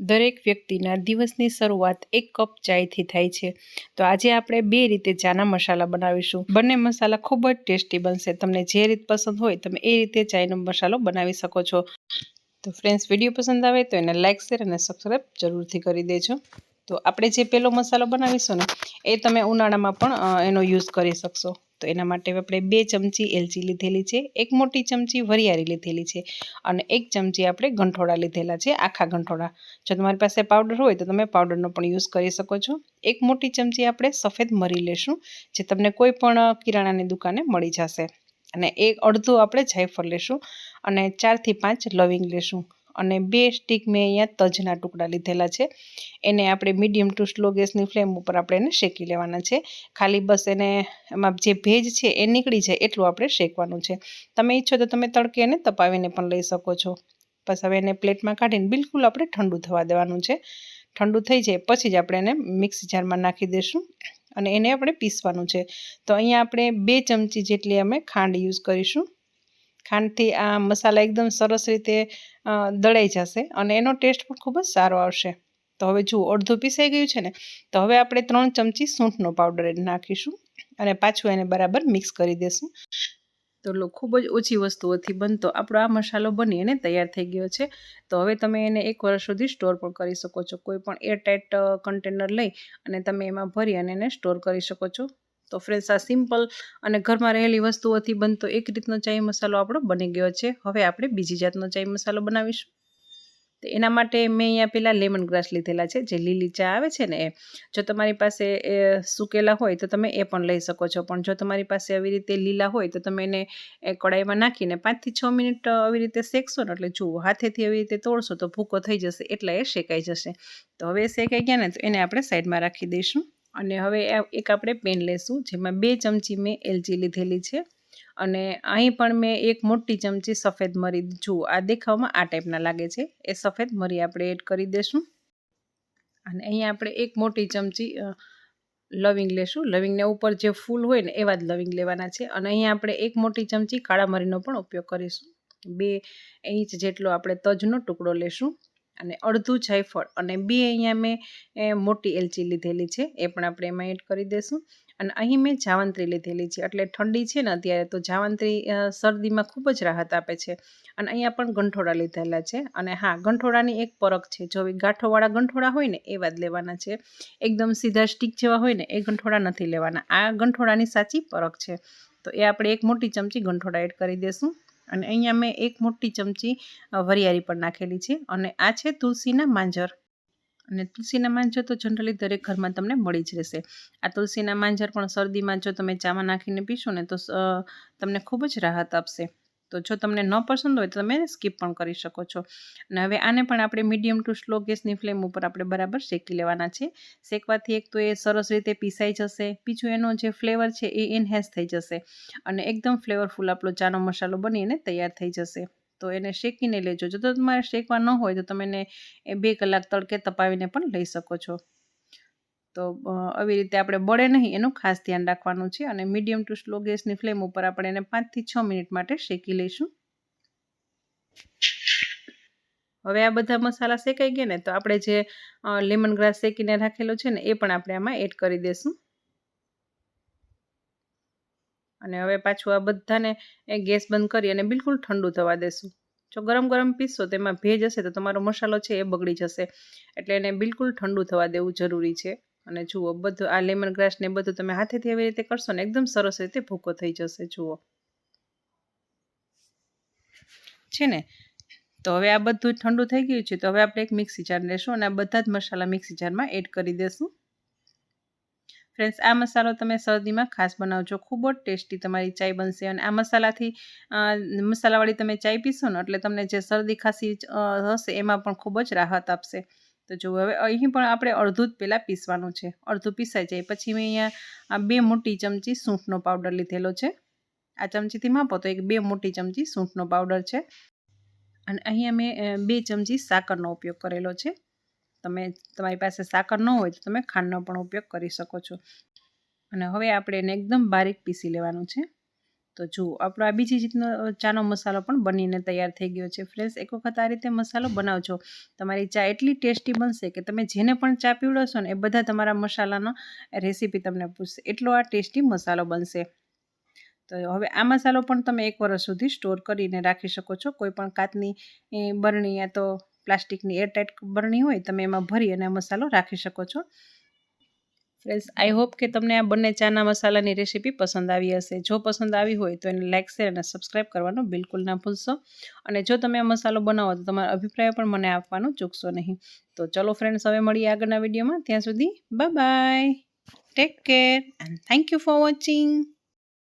દરેક વ્યક્તિના દિવસની શરૂઆત એક કપ ચાયથી થાય છે. તો આજે આપણે બે રીતે ચાના મસાલા બનાવીશું. બંને મસાલા ખૂબ જ ટેસ્ટી બનશે. તમને જે રીત પસંદ હોય તમે એ રીતે ચાયનો મસાલો બનાવી શકો છો. તો ફ્રેન્ડ્સ, વીડિયો પસંદ આવે તો એને લાઇક શેર અને સબસ્ક્રાઈબ જરૂરથી કરી દેજો. તો આપણે જે પેલો મસાલો બનાવીશું ને, એ તમે ઉનાળામાં પણ એનો યુઝ કરી શકશો. તો એના માટે આપણે બે ચમચી એલચી લીધેલી છે, એક મોટી ચમચી વરિયાળી લીધેલી છે અને એક ચમચી આપણે ગંઠોડા લીધેલા છે, આખા ગંઠોડા જો તમારી પાસે પાવડર હોય તો તમે પાવડરનો પણ યુઝ કરી શકો છો. એક મોટી ચમચી આપણે સફેદ મરી લેશું, જે તમને કોઈ પણ કિરાણાની દુકાને મળી જશે. અને એક અડધું આપણે જાયફળ લેશું અને ચારથી પાંચ લવિંગ લેશું. અને બે સ્ટીક મેં અહીંયા તજના ટુકડા લીધેલા છે. એને આપણે મીડિયમ ટુ સ્લો ગેસની ફ્લેમ ઉપર આપણે એને શેકી લેવાના છે. ખાલી બસ એને એમાં જે ભેજ છે એ નીકળી જાય એટલું આપણે શેકવાનું છે. તમે ઈચ્છો તો તમે તડકે એને તપાવીને પણ લઈ શકો છો. બસ હવે એને પ્લેટમાં કાઢીને બિલકુલ આપણે ઠંડુ થવા દેવાનું છે. ઠંડુ થઈ જાય પછી જ આપણે એને મિક્સી જારમાં નાખી દઈશું અને એને આપણે પીસવાનું છે. તો અહીંયા આપણે બે ચમચી જેટલી અમે ખાંડ યુઝ કરીશું. ખાંડથી આ મસાલા એકદમ સરસ રીતે દળાઈ જશે અને એનો ટેસ્ટ પણ ખૂબ જ સારો આવશે. તો હવે જુઓ, અડધું પીસાઈ ગયું છે ને, તો હવે આપણે ત્રણ ચમચી સૂંઠનો પાવડર નાખીશું અને પાછું એને બરાબર મિક્સ કરી દઈશું તો લો, ખૂબ જ ઓછી વસ્તુઓથી બનતો આપણો આ મસાલો બની અને તૈયાર થઈ ગયો છે. તો હવે તમે એને એક વર્ષ સુધી સ્ટોર પણ કરી શકો છો. કોઈ પણ એરટાઇટ કન્ટેનર લઈ અને તમે એમાં ભરી અને એને સ્ટોર કરી શકો છો. તો ફ્રેન્ડ્સ, આ સિમ્પલ અને ઘરમાં રહેલી વસ્તુઓથી બનતો એક રીતનો ચાય મસાલો આપણો બની ગયો છે. હવે આપણે બીજી જાતનો ચાય મસાલો બનાવીશું. તો એના માટે મેં અહીંયા પેલા લેમન ગ્રાસ લીધેલા છે. જે લીલી ચા આવે છે ને એ, જો તમારી પાસે એ સૂકેલા હોય તો તમે એ પણ લઈ શકો છો. પણ જો તમારી પાસે આવી રીતે લીલા હોય તો તમે એને એ કડાઈમાં નાખીને પાંચથી છ મિનિટ આવી રીતે શેકશો ને એટલે જુઓ, હાથેથી આવી રીતે તોડશો તો ભૂકો થઈ જશે, એટલે એ શેકાઈ જશે. તો હવે શેકાઈ ગયા ને તો એને આપણે સાઈડમાં રાખી દઈશું. અને હવે એક આપણે પેન લેશું, જેમાં બે ચમચી મેં એલચી લીધેલી છે. અને અહીં પણ મેં એક મોટી ચમચી સફેદ મરી, જુઓ, આ દેખાવમાં આ ટાઈપના લાગે છે. એ સફેદ મરી આપણે એડ કરી દઈશું અને અહીંયા આપણે એક મોટી ચમચી લવિંગ લેશું. લવિંગને ઉપર જે ફૂલ હોય ને એવા જ લવિંગ લેવાના છે. અને અહીંયા આપણે એક મોટી ચમચી કાળા મરીનો પણ ઉપયોગ કરીશું. બે ઇંચ જેટલો આપણે તજનો ટુકડો લેશું. અને અડધું જાયફળ અને બે અહીંયા મેં મોટી એલચી લીધેલી છે, એ પણ આપણે એમાં એડ કરી દઈશું અને અહીં મેં જાવંત્રી લીધેલી છે, એટલે ઠંડી છે ને અત્યારે તો જાવંત્રી શરદીમાં ખૂબ જ રાહત આપે છે. અને અહીંયા પણ ગંઠોડા લીધેલા છે. અને હા, ગંઠોડાની એક પરખ છે, જો ગાંઠોવાળા ગંઠોડા હોય ને એવા જ લેવાના છે. એકદમ સીધા સ્ટીક જેવા હોય ને એ ગંઠોડા નથી લેવાના. આ ગંઠોડાની સાચી પરખ છે. તો એ આપણે એક મોટી ચમચી ગંઠોડા એડ કરી દઈશું અને અહીંયા મેં એક મોટી ચમચી વરિયાળી પણ નાખેલી છે અને આ છે તુલસીના માંજર. અને તુલસીના માંજર તો જનરલી દરેક ઘરમાં તમને મળી જ રહેશે. આ તુલસીના માંજર પણ શરદીમાં જો તમે ચામાં નાખીને પીશો ને તો તમને ખૂબ જ રાહત આપશે. તો જો તમને ન પસંદ હોય તો તમે સ્કીપ પણ કરી શકો છો. અને હવે આને પણ આપણે મીડિયમ ટુ સ્લો ગેસની ફ્લેમ ઉપર આપણે બરાબર શેકી લેવાના છે. શેકવાથી એક તો એ સરસ રીતે પીસાઈ જશે, બીજું એનો જે ફ્લેવર છે એ એનહેન્સ થઈ જશે અને એકદમ ફ્લેવરફુલ આપણો ચાનો મસાલો બનીને તૈયાર થઈ જશે. તો એને શેકીને લેજો. જો તમારે શેકવા ન હોય તો તમે એને બે કલાક તડકે તપાવીને પણ લઈ શકો છો. તો આવી રીતે આપણે બળે નહીં, એનું ખાસ ધ્યાન રાખવાનું છે અને મીડિયમ ટુ સ્લો ગેસની ફ્લેમ ઉપર આપણે એને પાંચથી છ મિનિટ માટે શેકી લઈશું. હવે આ બધા મસાલા શેકાઈ ગયા ને, તો આપણે જે લેમન ગ્રાસ શેકીને રાખેલો છે ને, એ પણ આપણે આમાં એડ કરી દઈશું અને હવે પાછું આ બધાને ગેસ બંધ કરી અને બિલકુલ ઠંડુ થવા દેશું. જો ગરમ ગરમ પીસશો તેમાં ભેજ હશે તો તમારો મસાલો છે એ બગડી જશે. એટલે એને બિલકુલ ઠંડુ થવા દેવું જરૂરી છે. અને જુઓ, બધું, આ લેમન ગ્રાસ બધું તમે હાથેથી આવી રીતે કરશો ને, એકદમ સરસ રીતે ભૂકો થઈ જશે, જુઓ. છે ને? તો હવે આ બધું ઠંડુ થઈ ગયું છે, તો હવે આપણે એક મિક્સી જાર લેશું અને આ બધા જ મસાલા મિક્સી જારમાં એડ કરી દેશું. ફ્રેન્ડ્સ, આ મસાલો તમે શરદીમાં ખાસ બનાવજો, ખૂબ જ ટેસ્ટી તમારી ચાય બનશે અને આ મસાલાથી મસાલાવાળી તમે ચાય પીશો ને, એટલે તમને જે શરદી ખાંસી હશે એમાં પણ ખૂબ જ રાહત આપશે. તો જો હવે અહીં પણ આપણે અડધું જ પહેલાં પીસવાનું છે. અડધું પીસાઈ જાય. પછી મેં અહીંયા આ બે મોટી ચમચી સૂંઠનો પાવડર લીધેલો છે. આ ચમચીથી માપો તો એક બે મોટી ચમચી સૂંઠનો પાવડર છે. અને અહીંયા મેં બે ચમચી સાકરનો ઉપયોગ કરેલો છે. તમે, તમારી પાસે સાકર ન હોય તો તમે ખાંડનો પણ ઉપયોગ કરી શકો છો. અને હવે આપણે એને એકદમ બારીક પીસી લેવાનું છે. તો જુઓ, આપણો આ બીજી રીતનો ચાનો મસાલો પણ બનીને તૈયાર થઈ ગયો છે. ફ્રેન્ડ્સ એક વખત આ રીતે મસાલો બનાવજો. તમારી ચા એટલી ટેસ્ટી બનશે કે તમે જેને પણ ચા પીવડાવશો ને એ બધા તમારા મસાલાનો રેસીપી તમને પૂછશે. એટલો આ ટેસ્ટી મસાલો બનશે. તો હવે આ મસાલો પણ તમે એક વર્ષ સુધી સ્ટોર કરીને રાખી શકો છો. કોઈ પણ કાચની બરણી યા તો પ્લાસ્ટિકની એરટાઇટ બરણી હોય, તમે એમાં ભરી અને મસાલો રાખી શકો છો. ફ્રેન્ડ્સ આઈ હોપ કે તમને આ બંને ચાના મસાલાની રેસીપી પસંદ આવી હશે. જો પસંદ આવી હોય તો એને લાઇક શેર અને સબસ્ક્રાઈબ કરવાનું બિલકુલ ના ભૂલશો. અને જો તમે આ મસાલો બનાવો તો તમારા અભિપ્રાય પણ મને આપવાનું ચૂકશો નહીં. તો ચલો ફ્રેન્ડ્સ હવે મળીએ આગળના વિડીયોમાં. ત્યાં સુધી bye bye take care and thank you for watching